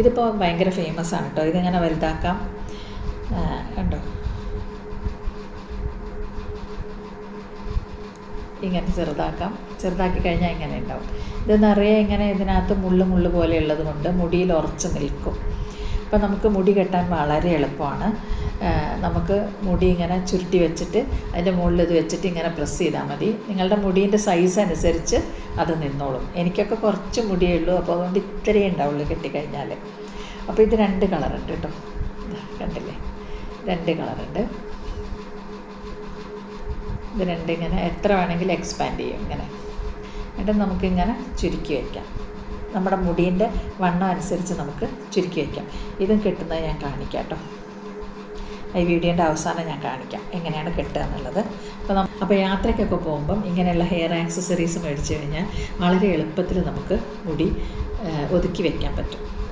ഇതിപ്പോൾ ഭയങ്കര ഫേമസ് ആണ് കേട്ടോ ഇതിങ്ങനെ വലുതാക്കാം. കണ്ടോ? ഇങ്ങനെ ചെറുതാക്കാം. ചെറുതാക്കി കഴിഞ്ഞാൽ ഇങ്ങനെ ഉണ്ടാവും. ഇത് നിറയെ ഇങ്ങനെ ഇതിനകത്ത് മുള്ളു മുള്ളു പോലെ ഉള്ളത് കൊണ്ട് മുടിയിൽ ഉറച്ച് നിൽക്കും. അപ്പോൾ നമുക്ക് മുടി കെട്ടാൻ വളരെ എളുപ്പമാണ്. നമുക്ക് മുടി ഇങ്ങനെ ചുരുട്ടി വെച്ചിട്ട് അതിന്റെ മുകളിൽ ഇത് വെച്ചിട്ട് ഇങ്ങനെ പ്രസ് ചെയ്താൽ മതി. നിങ്ങളുടെ മുടീന്റെ സൈസ് അനുസരിച്ച് അത് നിന്നോളും. എനിക്കൊക്കെ കുറച്ച് മുടിയേ ഉള്ളൂ. അപ്പോൾ അതുകൊണ്ട് ഇത്രയേ ഉണ്ടാവുള്ളൂ കെട്ടിക്കഴിഞ്ഞാൽ. അപ്പോൾ ഇത് രണ്ട് കളറുണ്ട് കേട്ടോ. കണ്ടില്ലേ? രണ്ട് കളറുണ്ട്. ഇത് രണ്ടിങ്ങനെ എത്ര വേണമെങ്കിലും എക്സ്പാൻഡ് ചെയ്യും ഇങ്ങനെ. എന്നിട്ട് നമുക്കിങ്ങനെ ചുരുക്കി വയ്ക്കാം നമ്മുടെ മുടീന്റെ വണ്ണം അനുസരിച്ച് നമുക്ക് ചുരുക്കി വയ്ക്കാം ഇതും കെട്ടുന്നത് ഞാൻ കാണിക്കാം കേട്ടോ ഈ വീഡിയോന്റെ അവസാനം ഞാൻ കാണിക്കാം. എങ്ങനെയാണ് കെട്ടുക എന്നുള്ളത്. അപ്പോൾ അപ്പോൾ യാത്രയ്ക്കൊക്കെ പോകുമ്പം ഇങ്ങനെയുള്ള ഹെയർ ആക്സസറീസ് മേടിച്ച് കഴിഞ്ഞാൽ വളരെ എളുപ്പത്തിൽ നമുക്ക് മുടി ഒതുക്കി വയ്ക്കാൻ പറ്റും.